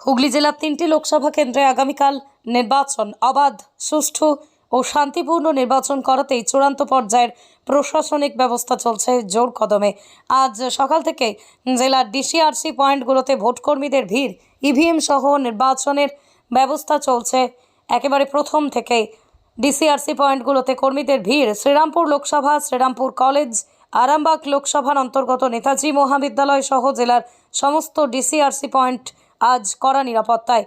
হুগলি জেলার তিনটি লোকসভা কেন্দ্রে আগামীকাল নির্বাচন অবাধ, সুষ্ঠু ও শান্তিপূর্ণ নির্বাচন করাতেই চূড়ান্ত পর্যায়ের প্রশাসনিক ব্যবস্থা চলছে জোর কদমে। আজ সকাল থেকে জেলার ডিসিআরসি পয়েন্টগুলোতে ভোটকর্মীদের ভিড়, ইভিএম সহ নির্বাচনের ব্যবস্থা চলছে। একেবারে প্রথম থেকেই ডিসিআরসি পয়েন্টগুলোতে কর্মীদের ভিড়, শ্রীরামপুর লোকসভা, শ্রীরামপুর কলেজ, আরামবাগ লোকসভার অন্তর্গত নেতাজি মহাবিদ্যালয় সহ জেলার সমস্ত ডিসিআরসি পয়েন্ট আজ কড়া নিরাপত্তায়।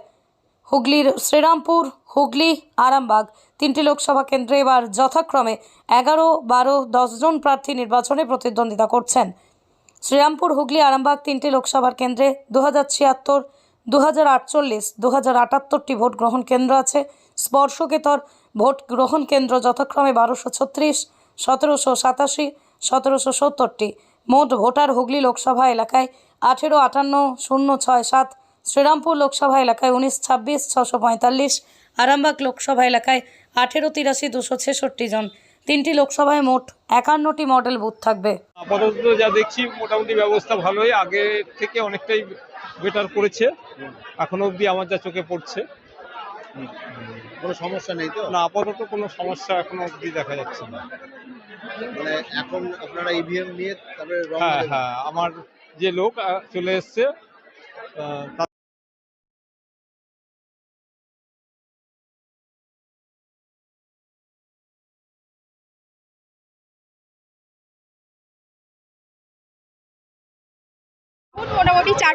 হুগলির শ্রীরামপুর, হুগলি, আরামবাগ তিনটি লোকসভা কেন্দ্রে এবার যথাক্রমে এগারো, বারো জন প্রার্থী নির্বাচনে প্রতিদ্বন্দ্বিতা করছেন। শ্রীরামপুর, হুগলি, আরামবাগ তিনটি লোকসভার কেন্দ্রে দু হাজার ছিয়াত্তর দু হাজার আটচল্লিশ দু হাজার আটাত্তরটি ভোট গ্রহণ কেন্দ্র আছে। স্পর্শকেতর ভোট গ্রহণ কেন্দ্র যথাক্রমে বারোশো ছত্রিশ, সতেরোশো সাতাশি, সতেরোশো সত্তরটি। মোট ভোটার হুগলি লোকসভা এলাকায় আঠেরো আটান্ন, শূন্য ছয় সাত শ্রীরামপুর লোকসভা এলাকায় উনিশ ছাব্বিশ ছশো পঁয়তাল্লিশ আরামবাগ লোকসভা এলাকায় আঠেরো তিরাশি দুশো ছেষট্টি জন। তিনটি লোকসভায় মোট একান্নটি মডেল বুথ থাকবে। আপাতত যা দেখছি মোটামুটি ব্যবস্থা ভালোই। আগে থেকে অনেকটাই বেটার করেছে। এখনও অবধি আমার যা চোখে পড়ছে। কোনো সমস্যা নেই তো? না আপাতত কোনো সমস্যা এখনও অবধি দেখা যাচ্ছে না। মানে এখন আপনারা ইভিএম নিয়ে তারপরে হ্যাঁ হ্যাঁ আমার যে লোক আহ, চলে এসছে মোটামুটি চার